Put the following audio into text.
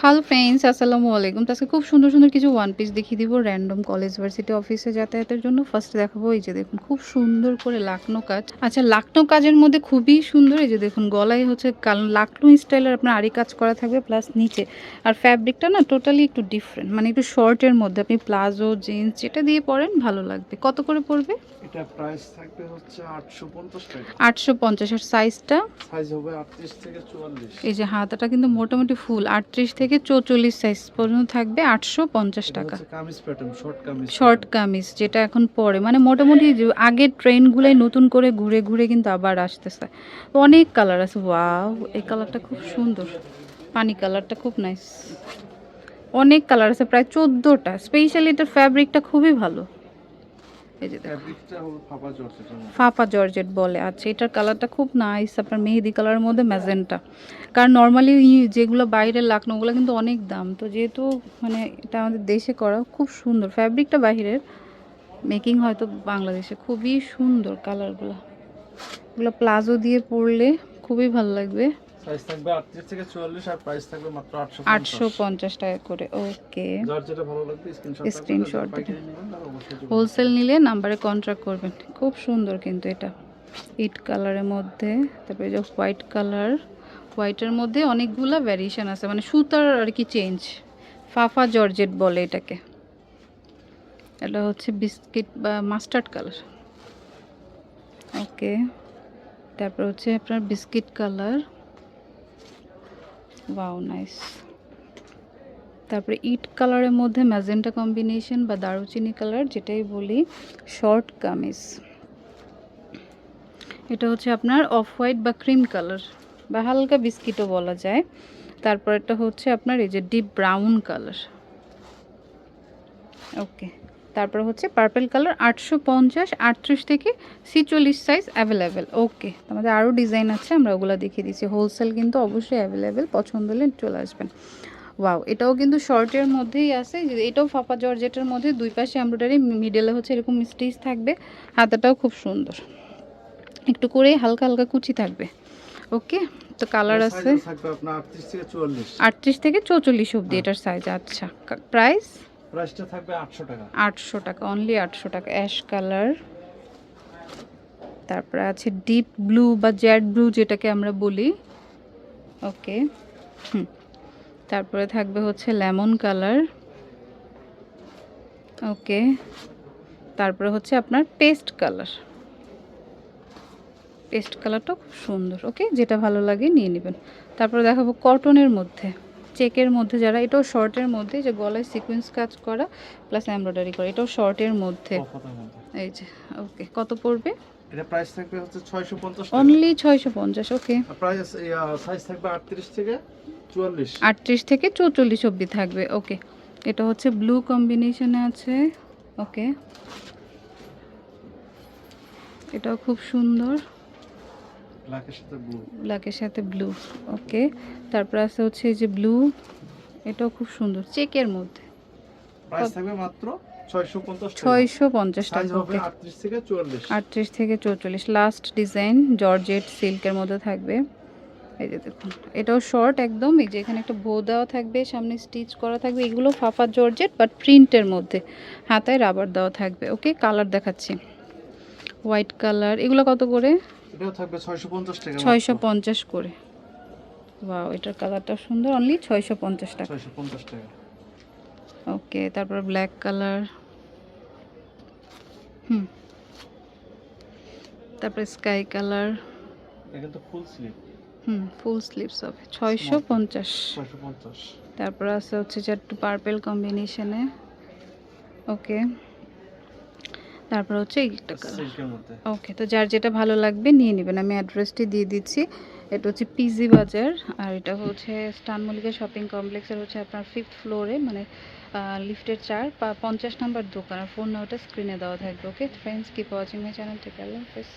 Hello friends আসসালামু আলাইকুম। তো আজকে খুব সুন্দর সুন্দর কিছু ওয়ান পিস দেখিয়ে দিব র্যান্ডম কলেজ ভার্সিটি অফিসে যাতায়াতের জন্য। ফার্স্ট দেখাবো এই যে দেখুন, খুব সুন্দর করে লাকনো কাজ। আচ্ছা লাকনো কাজের মধ্যে খুবই সুন্দর এই যে দেখুন, গলায় হচ্ছে লাকনো স্টাইলের আপনার আরি কাজ করা থাকবে প্লাস নিচে। আর ফ্যাব্রিকটা না টোটালি একটু ডিফারেন্ট মানে একটু শর্টের মধ্যে। আপনি প্লাজো জিন্স যেটা দিয়ে পরেন, ভালো লাগবে। কত করে পড়বে? এটা প্রাইস থাকবে হচ্ছে আটশো পঞ্চাশ টাকা। আটশো পঞ্চাশ আর সাইজটা সাইজ হবে আটত্রিশ থেকে চুয়াল্লিশ। এই যে হাতাটা কিন্তু মোটামুটি ফুল আটত্রিশ থেকে চৌচল্লিশ সাইজ পর্যন্ত থাকবে আটশো পঞ্চাশ এটা টাকা। Kameez pattern short kameez short kameez যেটা এখন পরে মানে মোটামুটি আগের ট্রেনগুলোই নতুন করে ঘুরে ঘুরে কিন্তু আবার আসতেছে। অনেক কালার আছে ওয়াও এই কালারটা খুব সুন্দর। পানি কালারটা খুব নাইস অনেক কালার আছে প্রায় চোদ্দোটা। স্পেশালি এটার ফ্যাব্রিকটা খুবই ভালো। এই যে ফাপা জর্জেট বলে। আচ্ছা এটার কালারটা খুব নাইস আপনার মেহেদি কালারের মধ্যে ম্যাজেন্টা। কারণ নর্মালি যেগুলো বাইরের লাকনো ওগুলো কিন্তু অনেক দাম। তো যেহেতু মানে এটা আমাদের দেশে করা খুব সুন্দর। ফ্যাব্রিকটা বাইরের মেকিং হয়তো বাংলাদেশে খুবই সুন্দর কালারগুলো। এগুলো প্লাজো দিয়ে পরলে খুবই ভালো লাগবে। সাইজ থাকবে আটত্রিশ থেকে চুয়াল্লিশ আর প্রাইস থাকবে মাত্র আটশো আটশো পঞ্চাশ টাকা করে ওকে। যার যেটা ভালো লাগবে স্ক্রিনশট যোগাযোগ হোলসেল নিলে নাম্বারে কন্ট্রাক্ট করবেন। খুব সুন্দর কিন্তু এটা। ইট কালারের মধ্যে তারপরে যে হোয়াইট কালার হোয়াইটের মধ্যে অনেকগুলো ভ্যারিয়েশন আছে মানে সুতার আর কি চেঞ্জ ফাফা জর্জেট বলে এটাকে। এটা হচ্ছে বিস্কিট বা মাস্টার্ড কালার ওকে। তারপর হচ্ছে আপনার বিস্কিট কালার ওয়াও নাইস তারপরে ইট কালারের মধ্যে ম্যাজেন্টা কম্বিনেশন বা দারুচিনি কালার যেটাই বলি শর্ট কামিজ। এটা হচ্ছে আপনার অফ হোয়াইট বা ক্রিম কালার বা হালকা বিস্কিটও বলা যায়। তারপর এটা হচ্ছে আপনার এই যে ডিপ ব্রাউন কালার ওকে তারপর হচ্ছে পার্পেল কালার আটশো পঞ্চাশ আটত্রিশ থেকে ছিচল্লিশ সাইজ অ্যাভেলেবেল ওকে আমাদের আরও ডিজাইন আছে আমরা ওগুলো দেখিয়ে দিচ্ছি। হোলসেল কিন্তু অবশ্যই অ্যাভেলেবেল পছন্দ হলে চলে আসবেন। ওয়াও এটাও কিন্তু শর্টের মধ্যেই আছে যে এটাও ফাপা জর্জেটের মধ্যে দুই পাশে এমব্রয়ডারি মিডলে হচ্ছে এরকম স্টিচ থাকবে হাতাটাও খুব সুন্দর। একটু করে হালকা হালকা কুচি থাকবে। ওকে তো কালার আছে। আটত্রিশ থেকে আটত্রিশ থেকে চৌচল্লিশ অবধি এটার সাইজ আচ্ছা। প্রাইস প্রাইসটা থাকবে আটশো টাকা। আটশো টাকা অনলি আটশো টাকা। Ash colour. তারপরে আছে ডিপ ব্লু বা জেড ব্লু যেটাকে আমরা বলি। ওকে। হুম। তারপরে থাকবে হচ্ছে লেমন কালার। ওকে। তারপরে হচ্ছে আপনার পেস্ট কালার। পেস্ট কালারটা খুব সুন্দর, ওকে? যেটা ভালো লাগে নিয়ে নেবেন। তারপরে দেখাবো কটনের মধ্যে। চেকের মধ্যে যারা এটাও শর্টের মধ্যে যে গলায় সিকোয়েন্স কাজ করা প্লাস এমব্রয়ডারি করা এটাও শর্টের মধ্যে। মধ্যে? এই যে ওকে কত পড়বে? এটা প্রাইস থাকবে হচ্ছে ছয়শো পঞ্চাশ টাকা। অনলি ছয়শো পঞ্চাশ ওকে প্রাইস সাইজ থাকবে আটত্রিশ থেকে চুয়াল্লিশ। আটত্রিশ থেকে চৌচল্লিশ অবধি থাকবে ওকে এটা হচ্ছে ব্লু কম্বিনেশনে আছে ওকে এটাও খুব সুন্দর। ব্ল্যাকের সাথে ব্লু ব্ল্যাকের সাথে ব্লু ওকে তারপর আছে হচ্ছে এই যে ব্লু এটাও খুব সুন্দর চেকের মধ্যে। প্রাইস থাকবে মাত্র টাকা। ওকে থেকে চুয়াল্লিশ। আটত্রিশ থেকে চৌচল্লিশ। লাস্ট ডিজাইন জর্জেট সিল্কের মধ্যে থাকবে। এই যে দেখুন এটাও শর্ট একদম এই যে এখানে একটা বো দেওয়া থাকবে সামনে স্টিচ করা থাকবে। এগুলো ফাফা জর্জেট বাট প্রিন্টের মধ্যে। হাতায় রাবার দেওয়া থাকবে ওকে কালার দেখাচ্ছি। হোয়াইট কালার এগুলো কত করে? এটাও থাকবে ছয়শো পঞ্চাশ টাকা ছয়শো পঞ্চাশ করে। ওয়াও এটার কালারটা সুন্দর। অনলি ছয়শো পঞ্চাশ টাকা। ছয়শো পঞ্চাশ টাকা। ওকে তারপর ব্ল্যাক কালার হুম। তারপর স্কাই কালার এটা কিন্তু ফুল স্লিভ হুম ফুল স্লিভস হবে। ছয়শো পঞ্চাশ। ছয়শো পঞ্চাশ। তারপর আছে হচ্ছে যে একটু পার্পেল কম্বিনেশনে ওকে তারপর হচ্ছে এই একটা কালার ওকে তো যার যেটা ভালো লাগবে নিয়ে নেবেন। আমি অ্যাড্রেসটি দিয়ে দিচ্ছি। এটা হচ্ছে পিজি বাজার আর এটা হচ্ছে স্টান মল্লিকা শপিং কমপ্লেক্সের হচ্ছে আপনার ফিফথ ফ্লোরে মানে লিফটের চার পঞ্চাশ নাম্বার দোকান। আর ফোন নাম্বারটা স্ক্রিনে দেওয়া থাকবে okay friends keep watching my channel থেকে আল্লাহ হাফেজ